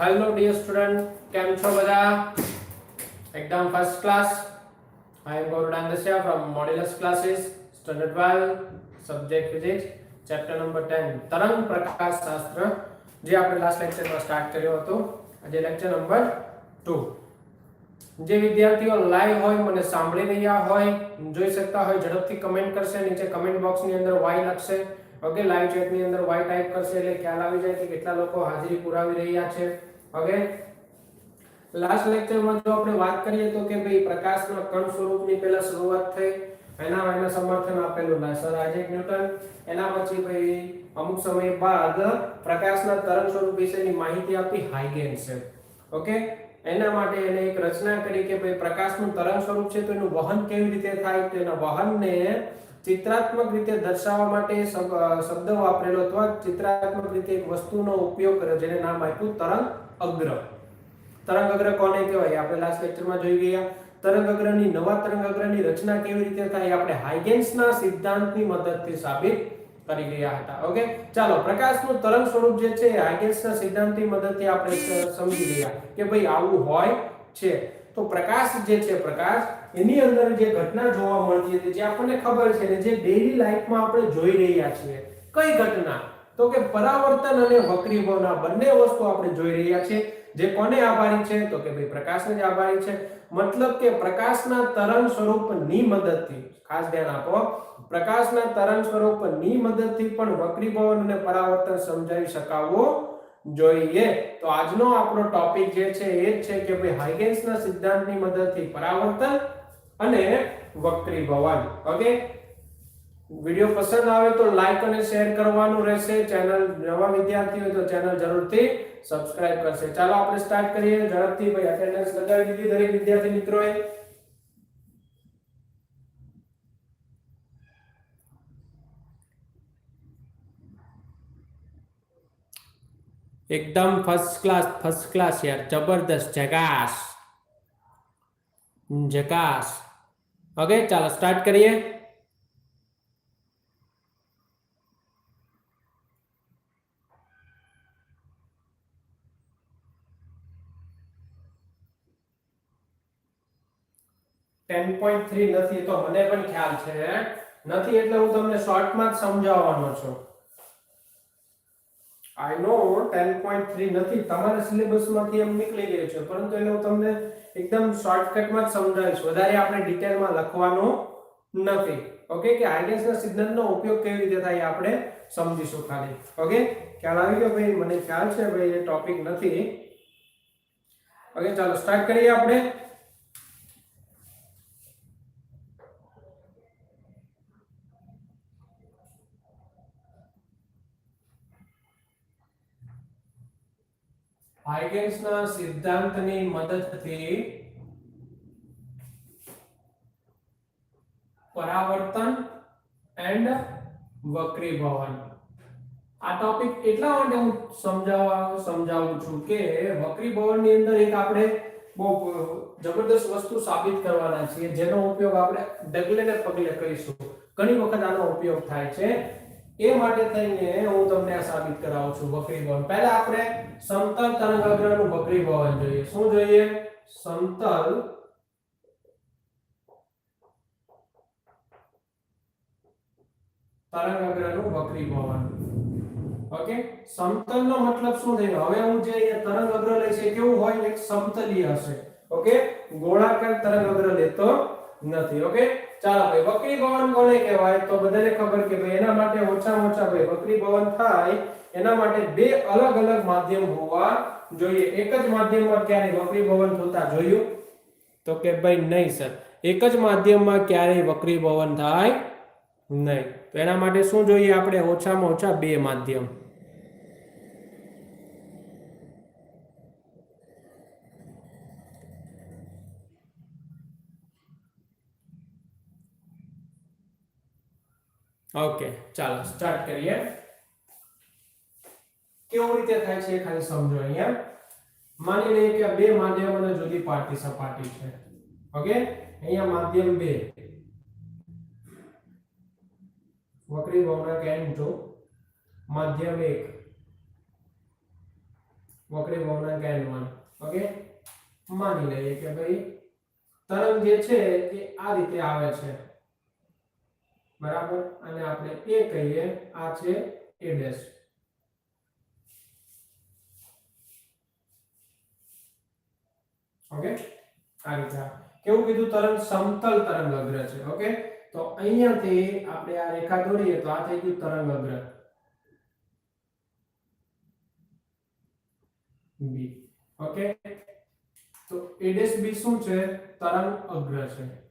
Hello dear student કેમ છો બધા? એકદમ first class I am Gaurav Dangsiya from modulus classes standard 12 subject physics chapter number 10 તરંગ પ્રકાશ શાસ્ત્ર, જે આપણે લાસ્ટ લેક્ચરમાં સ્ટાર્ટ કર્યો હતો. આજે લેક્ચર નંબર 2 જે વિદ્યાર્થીઓ લાઈવ હોય, મને સાંભળી રહ્યા હોય, જોઈ શકતા હોય, ઝડપથી કમેન્ટ કરશે, નીચે કમેન્ટ બોક્સની અંદર વાય લખશે. ઓકે લાઈવ ચેટની અંદર વાય ટાઈપ કરશે, એટલે ખ્યાલ આવી જાય કે કેટલા લોકો હાજરી પુરાવી રહ્યા છે. ઓકે લાસ્ટ લેક્ચરમાં જો આપણે વાત કરીએ તો કે ભાઈ પ્રકાશના કણ સ્વરૂપની પહેલા શરૂઆત થઈ, એના એના સમર્થન આપેલું સર આઇઝેક ન્યૂટન, એના પછી ભાઈ અમુક સમય બાદ પ્રકાશના તરંગ સ્વરૂપ વિશેની માહિતી આપી હાઇગેન્સે ઓકે એના માટે એને એક રચના કરી કે ભાઈ પ્રકાશનું તરંગ સ્વરૂપ છે તો એનું વહન કેવી રીતે થાય તો એના વહનને ચિત્રાત્મક રીતે દર્શાવવા માટે શબ- શબ્દ વાપરેલો અથવા ચિત્રાત્મક રીતે એક વસ્તુનો ઉપયોગ કર્યો જેને નામ આપ્યું તરંગ અગ્ર. તરંગ અગ્ર કોને કહેવાય? આપણે લાસ્ટ લેક્ચરમાં જોઈ ગયા. તરંગ અગ્રની નવા તરંગ અગ્રની રચના કેવી રીતે થાય આપણે હાઇગેન્સના સિદ્ધાંતની મદદથી સાબિત કરી ગયા હતા. ઓકે ચાલો, પ્રકાશનું તરંગ સ્વરૂપ જે છે હાઇગેન્સના સિદ્ધાંતની મદદથી આપણે સમજી ગયા કે ભાઈ આવું હોય છે. તો પ્રકાશ જે છે, પ્રકાશ, એની અંદર જે ઘટના જોવા મળતી હતી, જે આપણને ખબર છે ને, જે ડેઈલી લાઈફમાં આપણે જોઈ રહ્યા છીએ, કઈ ઘટના? તો કે પરાવર્તન અને વક્રીભવન બંને વસ્તુ આપણે જોઈ રહ્યા છે. જે કોને આભારી છે? તો કે ભાઈ પ્રકાશને જ આભારી છે. મતલબ કે પ્રકાશના તરંગ સ્વરૂપની મદદથી, ખાસ ધ્યાન આપો પ્રકાશના તરંગ સ્વરૂપની મદદથી પણ વક્રીભવન અને પરાવર્તન સમજાવી શકાવો જોઈએ. તો આજનો આપણો ટોપિક જે છે એ જ છે કે ભાઈ હાઇગેન્સના સિદ્ધાંતની મદદથી પરાવર્તન અને વક્રીભવન. ઓકે? વિડિયો પસંદ આવે તો લાઈક અને શેર કરવાનું રહેશે. ચેનલ નવા વિદ્યાર્થી હોય તો ચેનલ જરૂરથી સબસ્ક્રાઇબ કરશે. ચાલો આપણે સ્ટાર્ટ કરીએ. ઝડપથી ભાઈ અટેન્ડન્સ લગાવી દીધી દરેક વિદ્યાર્થી મિત્રોએ. એકદમ ફર્સ્ટ ક્લાસ ફર્સ્ટ ક્લાસ યાર. જબરદસ્ત. જગાસ જકાસ ઓકે ચાલો સ્ટાર્ટ કરીએ. ટેન પોઈન્ટ થ્રી નથી, તો મને પણ ખ્યાલ છે. નથી એટલે હું તમને શોર્ટમાં જ સમજાવવાનો છું. I know ten point three નથી, તમારા સિલેબસમાંથી એમ નીકળી ગયું છે, પરંતુ એને હું તમને એકદમ શોર્ટકટમાં જ સમજાવીશ. વધારે આપણે ડિટેલમાં લખવાનું નથી. ઓકે કે હાઇડેન્સના સિદ્ધાંતનો ઉપયોગ કેવી રીતે થાય આપણે સમજીશું ખાલી. ઓકે ખ્યાલ આવી ગયો ભાઈ? મને ખ્યાલ છે ભાઈ, એ ટોપિક નથી. ઓકે ચાલો સ્ટાર્ટ કરીએ આપણે. હાઇગેન્સના સિદ્ધાંતની મદદથી પરાવર્તન એન્ડ વક્રીભવન. આ ટોપિક એટલા માટે હું સમજાવવા સમજાવું છું કે વક્રીભવનની અંદર એક આપણે બહુ જબરદસ્ત વસ્તુ સાબિત કરવાના છીએ, જેનો ઉપયોગ આપણે ડગલે ને પગલે કરીશું. ઘણી વખત આનો ઉપયોગ થાય છે. એ માટે થઈને હું તમને આ સાબિત કરાવું છું વક્રીભવન પહેલા આપણે સમતલ તરંગ અગ્રનું વક્રીભવન જોઈએ. શું જોઈએ? સમતલ તરંગ અગ્રનું વક્રીભવન ઓકે? સમતલનો મતલબ શું થયો? હવે હું જે અહીંયા તરંગ અગ્ર લઈશ એ કેવું હોય? એક સમતલીય હશે. ઓકે? ગોળાકાર તરંગ અગ્ર લેતો નથી ઓકે ચાલો ભાઈ, વક્રી ભવન કોને કહેવાય? તો બધાને ખબર કે ભાઈ એના માટે ઓછામાં ઓછા ભાઈ વક્રીભવન થાય, એના માટે બે અલગ અલગ માધ્યમ હોવા જોઈએ. એક જ માધ્યમમાં ક્યારેય વક્રીભવન થતા જોયું? તો કે ભાઈ નહીં, સર. એક જ માધ્યમમાં ક્યારેય વક્રીભવન થાય નહીં. તો એના માટે શું જોઈએ? આપણે ઓછામાં ઓછા બે માધ્યમ. ઓકે ચાલો સ્ટાર્ટ કરીએ. કેવી રીતે થાય છે ખાલી સમજો અહીંયા. માની લઈએ કે બે માધ્યમોને જુદી પાડતી સપાટી છે. ઓકે અહીંયા માધ્યમ બે. વક્રી ભવનાક n2 માધ્યમ એક. વક્રી ભવનાંક n1 ઓકે માની લઈએ કે ભાઈ તરંગ જે છે એ આ રીતે આવે છે. બરાબર? અને આપણે એ કહીએ, આ છે એ ડેશ. ઓકે? આ રીતે કેવું કીધું? તરંગ, સમતલ તરંગ અગ્ર છે. ઓકે? તો અહીંયાથી આપણે આ રેખા દોરીએ તો આ થઈ ગયું તરંગ અગ્ર. B okay? તો એડેસ બી શું છે? તરંગ અગ્ર છે.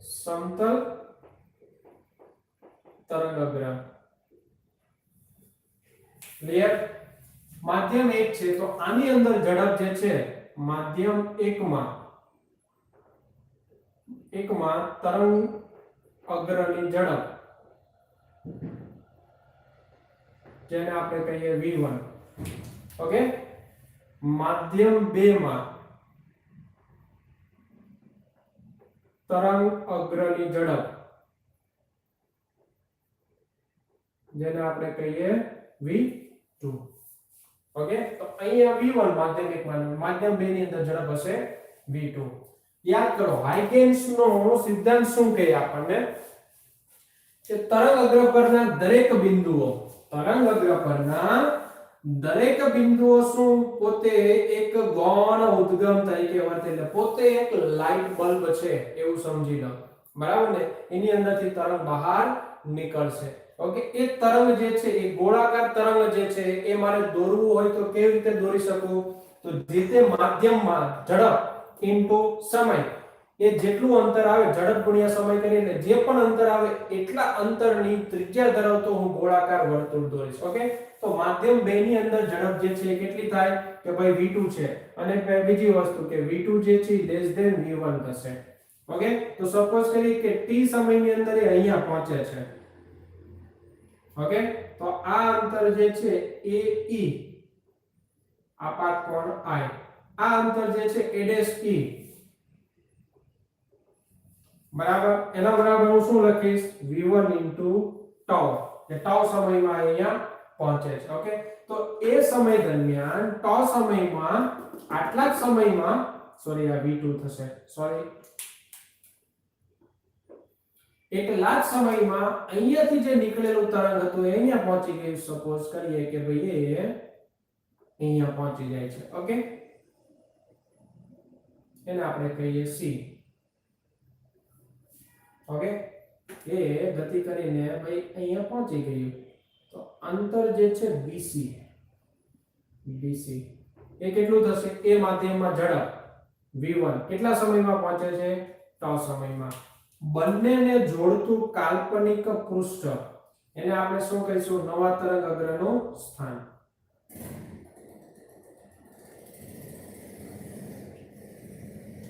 સમતલ તરંગ અગ્ર ક્લિયર માધ્યમ એક છે, તો આની અંદર ઝડપ જે છે, માધ્યમ એકમાં એકમાં તરંગ અગ્રની ઝડપ, જેને આપણે કહીએ v1 ઓકે માધ્યમ 2 માં તરંગ અગ્રની ઝડપ. જેને આપણે કહીએ v2 ઓકે? તો અહીંયા v1 માધ્યમિકમાં માધ્યમ 2 ની અંદર ઝડપ હશે v2 યાદ કરો હાઇગેન્સ નો સિદ્ધાંત શું કહે આપણને? કે તરંગ અગ્ર પરના દરેક બિંદુઓ, તરંગ અગ્ર પરના દરેક બિંદુઓ શું? પોતે એક ગૌણ ઉદ્ગમ તરીકે વર્તે એટલે પોતે એક લાઇટ બલ્બ છે એવું સમજી લો બરાબર ને? એની અંદરથી તરંગ બહાર નીકળશે. ઓકે? એ તરંગ જે છે, એ ગોળાકાર તરંગ જે છે, એ મારે દોરવું હોય તો કેવી રીતે દોરી શકું? તો જે તે માધ્યમમાં ઝડપ ઇન્ટુ સમય. એ જેટલું અંતર આવે, ઝડપ ગુણ્યા સમય કરીને જે પણ અંતર આવે, એટલા અંતરની ત્રિજ્યા ધરાવતો હું ગોળાકાર વર્તુળ દોરીશ, ઓકે? તો માધ્યમ 2 ની અંદર ઝડપ જે છે કેટલી થાય? કે ભાઈ v2 છે. અને બીજી વસ્તુ કે v2 જે છે લેસ ધેન v1 થશે, ઓકે? તો સપોઝ કરી કે t સમયની અંદર એ અહીંયા પહોંચે છે, ઓકે? તો આ અંતર જે છે એ e આપાત કોણ i? આ અંતર જે છે a e બરાબર? એના બરાબર હું શું લખીશ? V1 tau. કે tau સમયમાં અહીંયા પહોંચે છે ઓકે તો એ સમય દરમિયાન, tau સમયમાં, આટલા જ સમયમાં સોરી આ v2 થશે. સોરી એટલા જ સમયમાં અહીંયાથી જે નીકળેલું તરંગ હતું, એ અહીંયા પહોંચી ગયું. સપોઝ કરીએ કે ભાઈ એ અહીંયા પહોંચી જાય છે ઓકે એને આપણે કહીએ c. ઓકે? એ ગતિ કરીને ભાઈ અહીંયા પહોંચી ગયું. તો અંતર જે છે BC. BC. એ કેટલું થશે? એ માધ્યમમાં ઝડપ. V1 કેટલા સમયમાં પહોંચે છે? tau સમયમાં. બંનેને જોડતું કાલ્પનિક પૃષ્ઠ. એને આપણે શું કહીશું? નવા તરંગ અગ્રનું સ્થાન.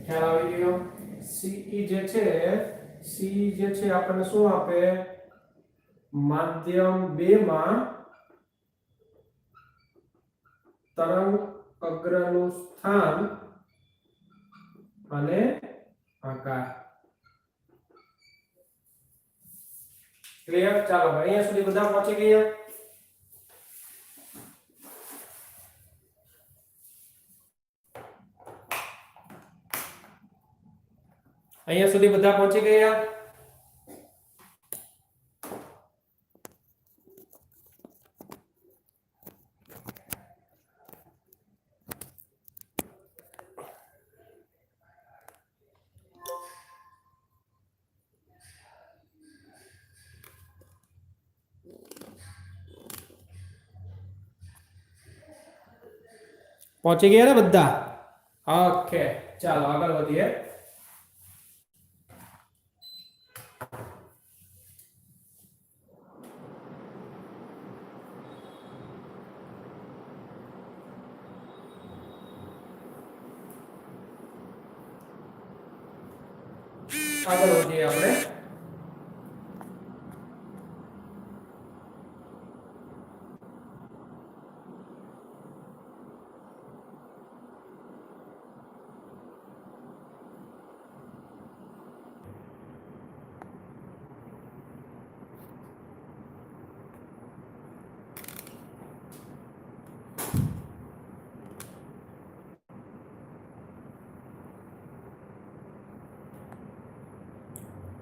ખ્યાલ આવી ગયો? CE જે છે CE જે છે આપણને શું આપે? માધ્યમ 2 માં તરંગ અગ્રનું સ્થાન અને આકાર. ક્લિયર ચાલો ભાઈ અહીંયા સુધી બધા પહોંચી ગયા? અહીંયા સુધી બધા પહોંચી ગયા? પહોંચી ગયા ને બધા? ઓકે ચાલો આગળ વધીએ.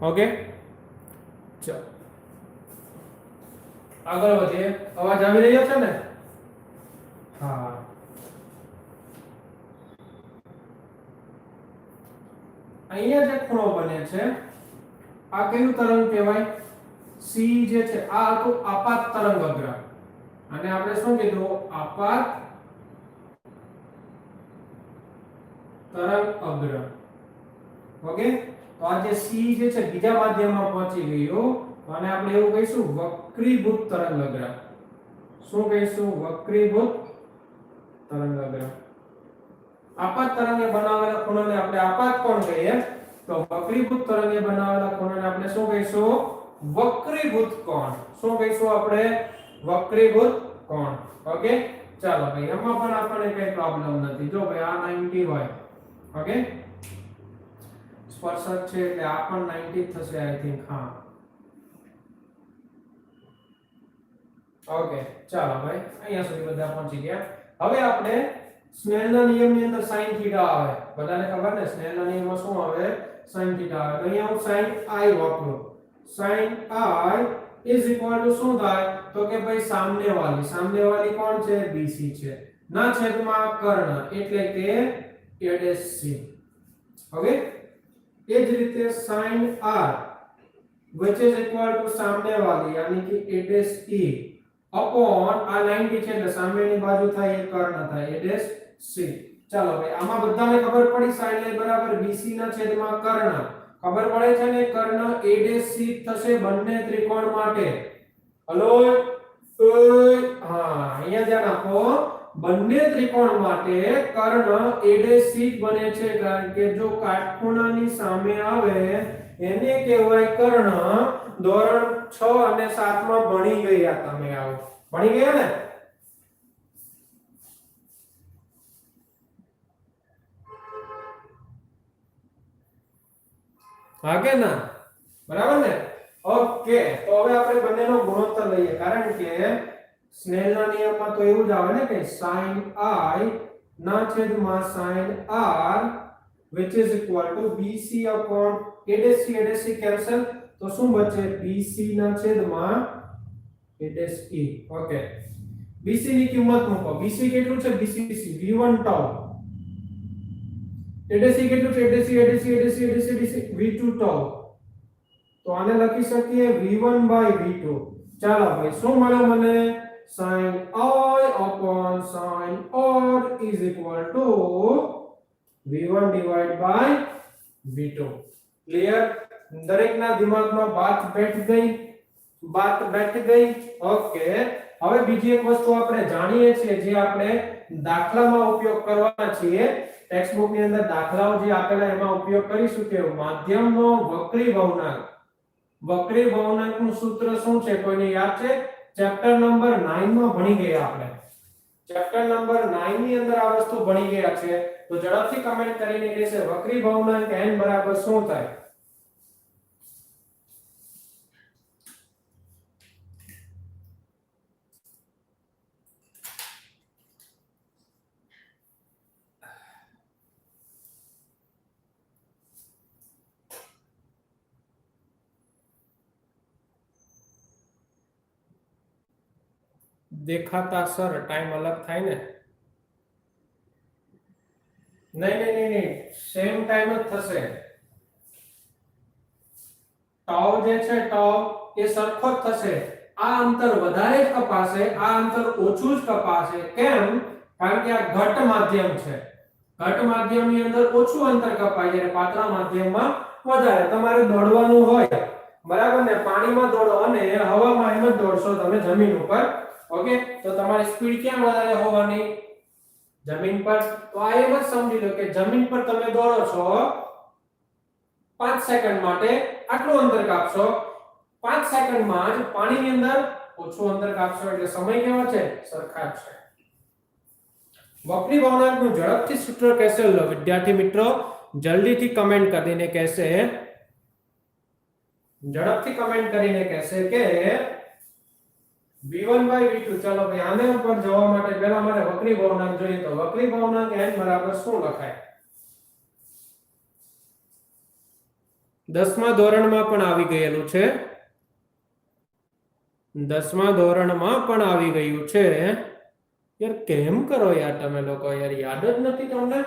ઓકે ચાલો. આગળ વધીએ. અવાજ આવી રહ્યો છે ને? હા. અહીંયા જે ખૂણો બને છે, આ કયું તરંગ કહેવાય? સી જે છે, આ હતું આપાત તરંગ અગ્ર. અને આપણે શું કીધું? આપાત તરંગ અગ્ર. ઓકે તો આ જે સી જે છે, બીજા માધ્યમમાં પહોંચી ગયું. આને આપણે એવું કહીશું, વક્રીભૂત તરંગ અગ્ર શું કહીશું? વક્રીભૂત તરંગ અગ્ર આપાત તરંગે બનાવેલા ખૂણાને આપણે આપાત કોણ કહીએ. તો વક્રીભૂત તરંગે બનાવેલા ખૂણાને આપણે શું કહીશું? વક્રીભૂત કોણ. શું કહીશું આપણે? વક્રીભૂત કોણ. ઓકે? ચાલો, ભાઈ, એમાં પણ આપણને કઈ પ્રોબ્લેમ નથી. જો ભાઈ, આ 90 હોય. ઓકે? સ્પર્શક છે એટલે આ પણ 90 થશે આઈ થિંક હા. ઓકે ચાલો ભાઈ, અહીંયા સુધી બધા પહોંચી ગયા. હવે આપણે સ્નેલના નિયમની અંદર sin થીટા આવે. બધાને ખબર ને? સ્નેલના નિયમમાં શું આવે? sin થીટા આવે. અહીંયા હું sin i વાપરું. Sin i is equal to શું થાય? તો કે ભાઈ સામે વાળી સામે વાળી કોણ છે? Bc છે. ના છેદમાં કર્ણ. એટલે કે a'(c) ઓકે એ જ રીતે sin r which is equal to સામનેવાળી યાની કે a'(e) upon આ 90 છે એટલે સામેની બાજુ થાય, એ કર્ણ થાય a'(c) ચાલો ભાઈ આમાં બધાને ખબર પડી sin a બરાબર bc ના છેદમાં કર્ણ. ખબર પડે છે ને કર્ણ a'(c) થશે બંને ત્રિકોણ માટે. હલો? તો હા, અહીંયા ધ્યાન આપો બંને ત્રિકોણ માટે કર્ણ a'(c) બને છે, કારણ કે જો કાટખૂણાની સામે આવે, એને કહેવાય કર્ણ. ધોરણ 6 અને 7 માં ભણી ગયા તમે આવો. ભણી ગયા ને? હા કે ના? બરાબર ને? ઓકે, તો હવે આપણે બંનેનો ગુણોત્તર લઈએ, કારણ કે સ્નેલના નિયમમાં તો એવું જ આવે ને કે sin i ના છેદમાં sin r which is equal to bc upon a'(c a'(c cancel તો શું બચે bc ના છેદમાં a'(e ઓકે bc ની કિંમત મૂકો bc કેટલું છે bc v1 tau a'(c કેટલું છે a'(c a'(c a'(c a'(c a'(c v2 tau તો આને લખી શકીએ v1 by v2 ચાલો ભાઈ શું મળ્યો મને sin i upon sin r is equal to v1 divided by v2 clear દરેકના દિમાગમાં વાત બેઠ ગઈ વાત બેઠ ગઈ. ઓકે. હવે બીજી એક વસ્તુ આપણે જાણીએ છીએ જે આપણે દાખલામાં ઉપયોગ કરવાના છીએ. ટેક્સ્ટની અંદર દાખલાઓ જે આપેલા એમાં ઉપયોગ કરીશું કે માધ્યમનો વક્રી ભવનાંક. વક્રી ભવનાંકનું સૂત્ર શું છે? કોઈને યાદ છે? ચેપ્ટર નંબર 9 માં ભણી ગયા આપણે. ચેપ્ટર નંબર 9 ની અંદર આ વસ્તુ ભણી ગયા છે. તો ઝડપથી કમેન્ટ કરીને કહેશે, વક્રી ભવનાંક n બરાબર શું થાય? દેખાતા સર ટાઈમ અલગ થાય ને? નહીં નહીં નહીં સેમ ટાઈમ જ થશે. tau જે છે, tau એ સરખો જ થશે. આ અંતર વધારે જ કપાશે, આ અંતર ઓછું જ કપાશે. કેમ? કારણ કે આ ઘટ માધ્યમ છે. ઘટ માધ્યમની અંદર ઓછું અંતર કપાય જ્યારે પાતળા માધ્યમમાં વધારે. તમારે દોડવાનું હોય. બરાબર ને? પાણીમાં દોડો અને હવામાં એમ જ દોડશો તમે જમીન ઉપર. ઓકે? તો તમારી સ્પીડ ક્યાં વધારે હોવાની? જમીન પર? તો આ એમ જ સમજી લો કે જમીન પર તમે દોડો છો 5 સેકન્ડ માટે આટલું અંતર કાપશો. 5 સેકન્ડમાં જ પાણીની અંદર ઓછું અંતર કાપશો, એટલે સમય કેવો છે? સરખા છે. વક્રી ભવનાંકનું ઝડપથી સૂત્ર લો. વિદ્યાર્થી મિત્રો, જલ્દીથી કમેન્ટ કરીને કહેશે, ઝડપથી કમેન્ટ કરીને કહેશે કે v1 by v2 ચાલો ભાઈ, આને ઉપર જવા માટે પહેલા મારે વક્રી ભવનાંક જોઈએ. તો વક્રી ભવનાંક n બરાબર શું લખાય? દસમા ધોરણમાં પણ આવી ગયેલું છે. દસમા ધોરણમાં પણ આવી ગયું છે. યાર, કેમ કરો યાર તમે લોકો? યાર, યાદ જ નથી તમને?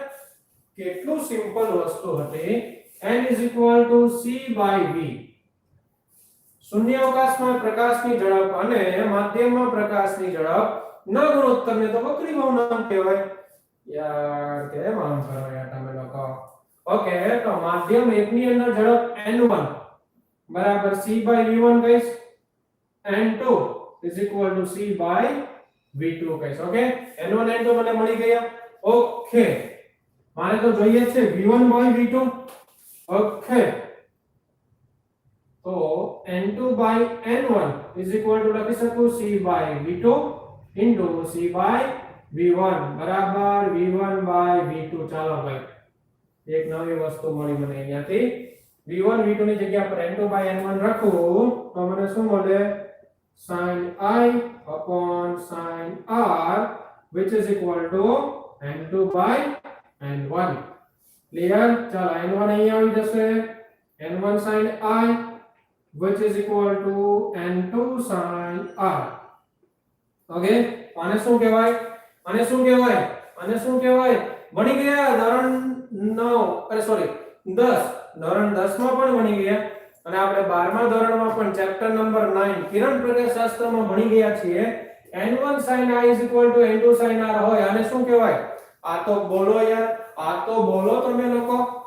કેટલું સિમ્પલ વસ્તુ હતી. n c v. શૂન્યાવકાશમાં પ્રકાશની ઝડપ અને માધ્યમમાં પ્રકાશની ઝડપ. ના ગુણોત્તરને તો વક્રી બહુનામ કહેવાય. યાર, કેમ આમ કરો યાર તમે લોકો? ઓકે, તો માધ્યમ એકની અંદર ઝડપ n1 બરાબર, c by v1 કહીશ. N2 is equal to c by v2 કહીશ, ઓકે? N1 n2 મને મળી ગયા. ઓકે. મારે તો જોઈએ છે v1 by v2 ઓકે. તો n2 by n1 is equal to લખી શકું c by v2 into c by v1 બરાબર v1 by v2 ચાલો ભાઈ એક નવી વસ્તુ મળી મને અહીંયાથી v1 v2 ની જગ્યા પર n2 by n1 રાખું તો મને શું મળે sin i upon sin r which is equal to n2 by n1 clear ચાલો n1 અહીંયા આવી જશે n1 sin i which is equal to n2 sin r. Okay આને શું કહેવાય? આને શું કહેવાય? આને શું કહેવાય? બની ગયા ધોરણ 9 અરે સોરી 10 ધોરણ 10 માં પણ બની ગયા. અને આપણે 12મા ધોરણમાં પણ ચેપ્ટર નંબર 9 કિરણ પ્રકાશ શાસ્ત્રમાં ભણી ગયા છીએ. n1 sin i n2 sin r હોય. આને શું કહેવાય? આ તો બોલો યાર. આ તો બોલો તમે લોકો.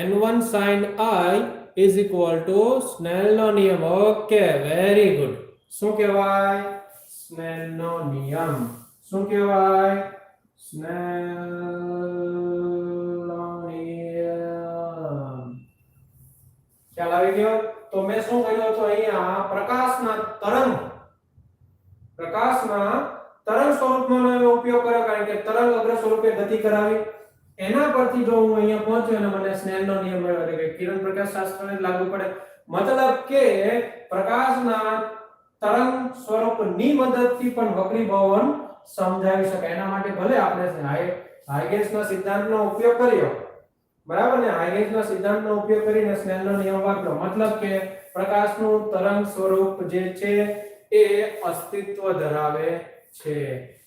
N1 sin i is equal to સ્નેલનો નિયમ ઓકે વેરી ગુડ શું કહેવાય સ્નેલનો નિયમ શું કહેવાય સ્નેલનો નિયમ ખ્યાલ આવી ગયો તો મેં શું કહ્યું હતું અહીંયા પ્રકાશના તરંગ પ્રકાશના તરંગ સ્વરૂપનો એનો ઉપયોગ કર્યો કારણ કે તરંગ અગ્ર સ્વરૂપે ગતિ કરાવી એના પરથી જો હું અહીંયા પહોંચ્યો અને મને સ્નેલનો નિયમ મળ્યો એટલે કે કિરણ પ્રકાશ શાસ્ત્રને લાગુ પડે. મતલબ કે પ્રકાશના તરંગ સ્વરૂપની મદદથી પણ વક્રીભવન સમજાવી શકાય એના માટે ભલે આપણે હાઈ હાઇગેન્સના સિદ્ધાંતનો ઉપયોગ કર્યો. બરાબર ને? હાઇગેન્સના સિદ્ધાંતનો ઉપયોગ કરીને સ્નેલનો નિયમ વાપર્યો. મતલબ કે પ્રકાશનું તરંગ સ્વરૂપ જે છે એ અસ્તિત્વ ધરાવે છે.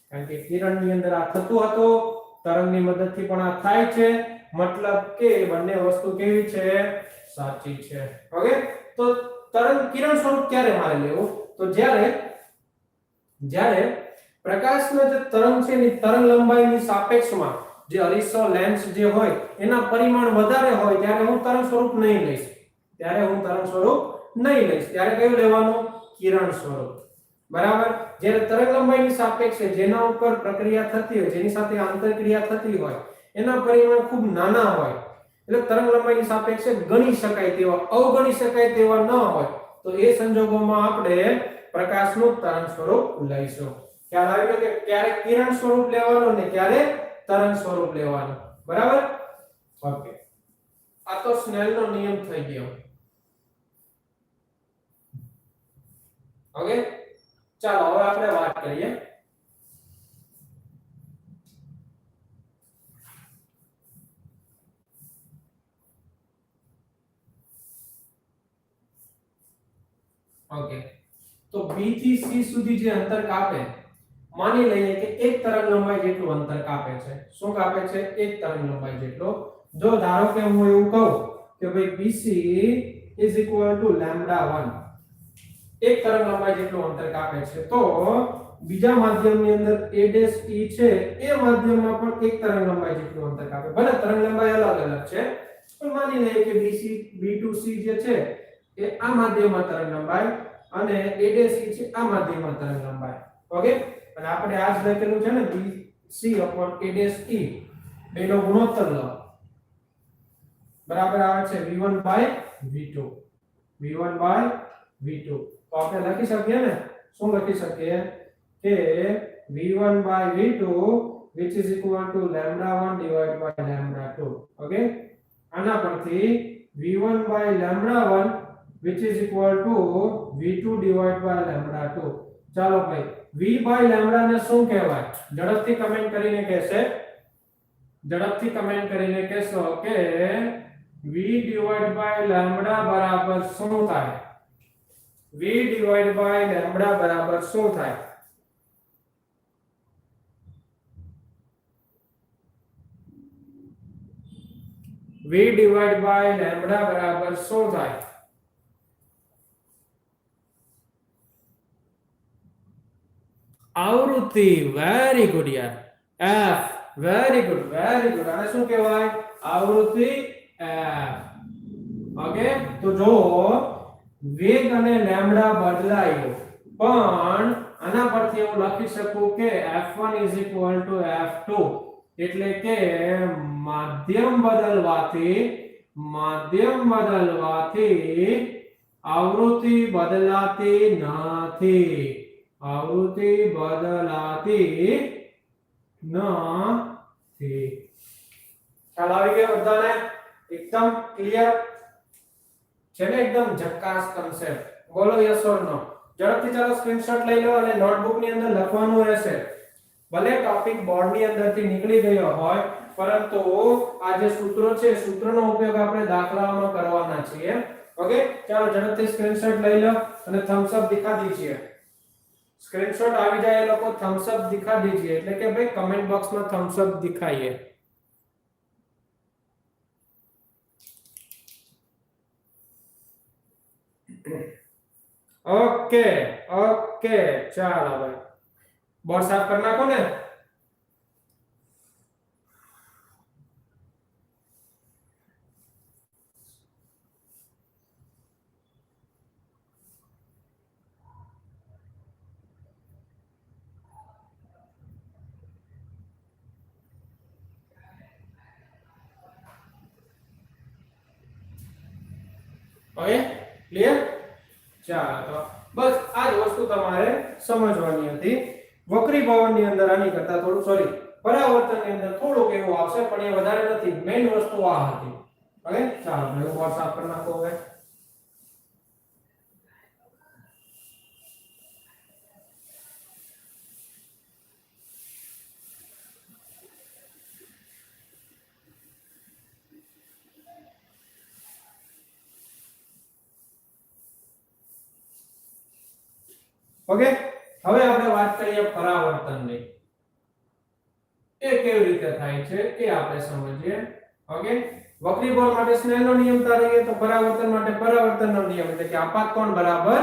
કારણ કે કિરણની અંદર આ થતું હતું. તરંગની મદદથી પણ આ થાય છે. મતલબ કે બંને વસ્તુ કેવી છે? સાચી છે. ઓકે? તો તરંગ કિરણ સ્વરૂપ ક્યારે મારે લેવું? તો જ્યારે જ્યારે પ્રકાશનો જે તરંગ છે એની તરંગ લંબાઈની સાપેક્ષમાં જે અરીસો, લેન્સ જે હોય, એના પરિમાણ વધારે હોય, ત્યારે હું તરંગ સ્વરૂપ નહીં લઈશ. ત્યારે હું તરંગ સ્વરૂપ નહીં લઈશ. ત્યારે કયું લેવાનું? કિરણ સ્વરૂપ. બરાબર? જ્યારે તરંગ લંબાઈની સાપેક્ષે જેના ઉપર પ્રક્રિયા થતી હોય, જેની સાથે આંતરક્રિયા થતી હોય, એના પરિમાણ ખૂબ નાના હોય. એટલે તરંગ લંબાઈની સાપેક્ષે ગણી શકાય તેવા, અવગણી શકાય તેવા ન હોય, તો એ સંજોગોમાં આપણે પ્રકાશનું તરંગ સ્વરૂપ લઈશું. ખ્યાલ આવી ગયો કે ક્યારે કિરણ સ્વરૂપ લેવાનું ને ક્યારે તરંગ સ્વરૂપ લેવાનું? બરાબર? ઓકે. આ તો સ્નેલનો નિયમ થઈ ગયો. ઓકે? ચાલો હવે આપણે વાત કરીએ ઓકે તો B થી C સુધી જે અંતર કાપે, માની લઈએ કે એક તરંગ લંબાઈ જેટલું અંતર કાપે છે. શું કાપે છે? એક તરંગ લંબાઈ જેટલો. જો ધારો કે હું એવું કહું કે ભાઈ BC is equal to lambda 1 એક તરંગ લંબાઈ જેટલું અંતર કાપે છે. તો બીજા માધ્યમની અંદર a ડેશ e છે, એ માધ્યમમાં પણ એક તરંગ લંબાઈ જેટલું અંતર કાપે. ભલે તરંગ લંબાઈ અલગ અલગ છે, પણ માની લઈએ કે BC B2C જે છે, એ આ માધ્યમમાં તરંગ લંબાઈ અને a ડેશ e છે, આ માધ્યમમાં તરંગ લંબાઈ. ઓકે? અને આપણે આ જ લખેલું છે ને BC a ડેશ e. બેનો ગુણોત્તર લો. બરાબર આવે છે v1 v2 v1 v2 તો આપણે લખી શકીએ ને શું લખી શકીએ કે v1 by v2 which is equal to lambda 1 divided by lambda 2 okay આના પરથી v1 by lambda 1 which is equal to v2 divided by lambda 2 ચાલો ભાઈ v by lambda ને શું કહેવાય ઝડપથી કમેન્ટ કરીને કહેશે ઝડપથી કમેન્ટ કરીને કહેશો કે v divided by lambda બરાબર શું થાય v divided by lambda બરાબર શું થાય v divided by lambda બરાબર શું થાય આવૃત્તિ વેરી ગુડ યાર f very good very good આને શું કહેવાય આવૃત્તિ f ઓકે તો જો વેગ અને લેમ્બડા બદલાયો. પણ આના પરથી હું લખી શકું કે f1 f2 એટલે કે માધ્યમ બદલવાથી માધ્યમ બદલવાથી આવૃત્તિ બદલાતી નથી. આવૃત્તિ બદલાતી નથી. ખ્યાલ આવી ગયો બધાને? એકદમ ક્લિયર છે ને એકદમ જક્કાસ કન્સેપ્ટ બોલો યસ ઓર નો ઝડપથી ચાલો સ્ક્રીનશોટ લઈ લો અને નોટબુકની અંદર લખવાનું રહેશે. ભલે ટોપિક બોર્ડની અંદરથી નીકળી ગયો હોય, પરંતુ આ જે સૂત્રો છે સૂત્રનો ઉપયોગ આપણે દાખલાઓમાં કરવાના છીએ. ઓકે ચાલો ઝડપથી સ્ક્રીનશોટ લઈ લો અને થમ્સ અપ દિખા દીજીએ. સ્ક્રીનશોટ આવી જાય એ લોકો થમ્સ અપ દિખા દીજીએ. એટલે કે ભાઈ કમેન્ટ બોક્સમાં થમ્સ અપ દેખાઈએ. ઓકે ઓકે ચાલો ભાઈ બોર્ડ સાફ કરી નાખો ને. Okay clear? ચાલો તો બસ આ જ વસ્તુ તમારે સમજવાની હતી. વક્રી ભવનની અંદર આની કરતા થોડું સોરી પરાવર્તનની અંદર થોડુંક એવું આવશે, પણ એ વધારે નથી. મેઇન વસ્તુ આ હતી. ઓકે ચાલો મેં હું પર નાખો હવે. ઓકે? હવે આપણે વાત કરીએ પરાવર્તનની. એ કેવી રીતે થાય છે એ આપણે સમજીએ. ઓકે? વક્રી બોલ માટે સ્નેલનો નિયમ તારીએ તો પરાવર્તન માટે પરાવર્તનનો નિયમ એટલે કે આપાત કોણ બરાબર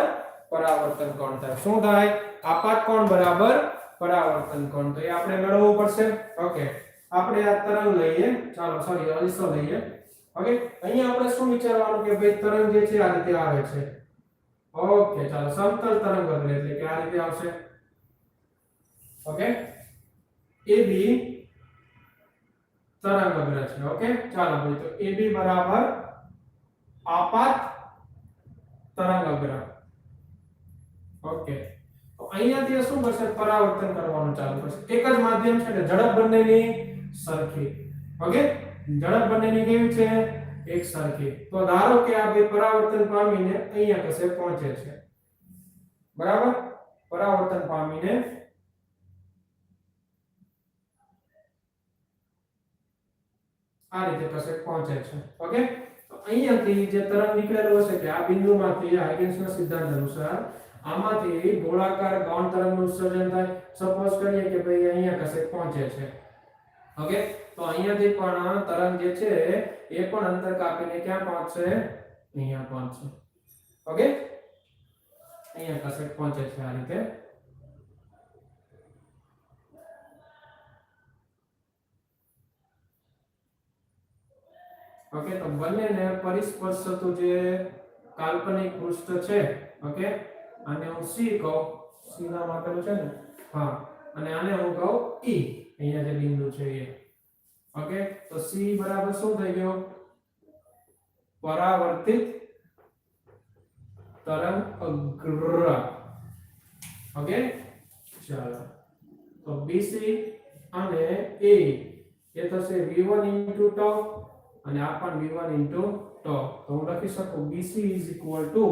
પરાવર્તન કોણ થાય. શું થાય? આપાત કોણ બરાબર પરાવર્તન કોણ? તો એ આપણે મેળવવું પડશે. ઓકે. આપણે આ તરંગ લઈએ. ચાલો સોરી અરીસો લઈએ. ઓકે? અહીંયા આપણે શું વિચારવાનું કે ભાઈ તરંગ જે છે આ રીતે આવે છે. ઓકે ચાલો, સમતલ તરંગ બદલે એટલે કે આ રીતે આવશે. ઓકે AB તરંગ અગ્ર છે ઓકે ચાલો ભાઈ તો AB બરાબર આપાત તરંગ અગ્ર ઓકે તો અહીંયાથી શું કરશે? પરાવર્તન કરવાનું ચાલુ કરશે. એક જ માધ્યમ છે ને, ઝડપ બંનેની સરખી. ઓકે ઝડપ બંનેની કેવી છે? એક સરખી. તો ધારો કે આ બે પરાવર્તન પામીને અહીંયા કસે પહોંચે છે. બરાબર? પરાવર્તન પામીને આ રીતે કશે પહોંચે છે. ઓકે? તો અહીંયાથી જે તરંગ નીકળેલો હશે કે આ બિંદુમાંથી હાઇગન્સના સિદ્ધાંત અનુસાર આમાંથી ગોળાકાર ગૌણ તરંગનું ઉત્સર્જન થાય. સપોઝ કરીએ કે ભાઈ અહીંયા કશે પહોંચે છે. ઓકે? તો અહીંયાથી પણ તરંગ જે છે, એ પણ અંતર કાપીને ક્યાં પહોંચશે? અહીંયા પહોંચશે. ઓકે? અહીંયા કશે પહોંચે છે આ રીતે. ઓકે, તો બંનેને પરિસ્પર્શ થતું જે કાલ્પનિક પૃષ્ઠ છે, ઓકે? આને હું સી કહું. સી નામ આપેલું છે ને? હા. અને આને હું કહું ઈ. અહીંયા જે બિંદુ છે એ. ઓકે તો c બરાબર શું થઈ ગયો પરાવર્તિત તરંગ અગ્ર ઓકે ચાલો તો BC અને A એ થશે V1 into tau અને આ પણ V1 into tau તો હું લખી શકું BC is equal to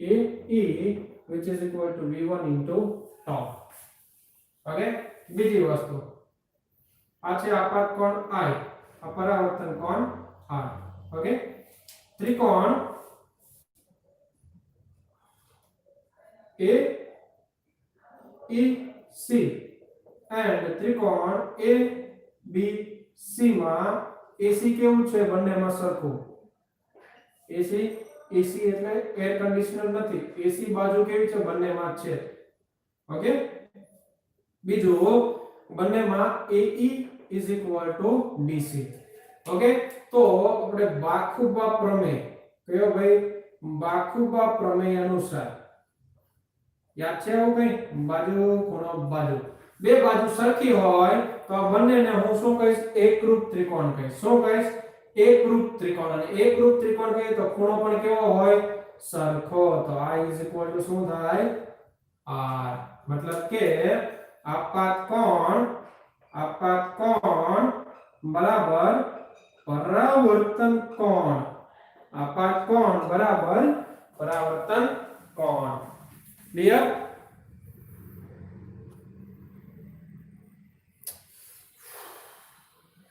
A E which is equal to V1 into tau okay બીજી વસ્તુ આ છે આપાત કોણ I આ પરાવર્તન કોણ R ઓકે ત્રિકોણ A E C and ત્રિકોણ A B C માં AC કેવું છે બંનેમાં સરખું AC AC એટલે એર કન્ડિશનર નથી AC બાજુ કેવી છે? બંનેમાં જ છે. ઓકે? બીજું બંનેમાં AE is equal to BC okay તો આપણે બાખુબા પ્રમેય, કયો ભાઈ? બાખુબા પ્રમેય અનુસાર. યાદ છે આવું કઈ? બાજુ, ખૂણો, બાજુ. બે બાજુ સરખી હોય તો આ બંનેને હું શું કહીશ? એકરૂપ ત્રિકોણ કહીશ. શું કહીશ? એકરૂપ ત્રિકોણ. અને એકરૂપ ત્રિકોણ કહીએ તો ખૂણો પણ કેવો હોય? સરખો. તો i શું થાય? R. મતલબ કે આપાત કોણ? આપાત કોણ? બરાબર. પરાવર્તન કોણ? આપાત કોણ? બરાબર. પરાવર્તન કોણ? ક્લિયર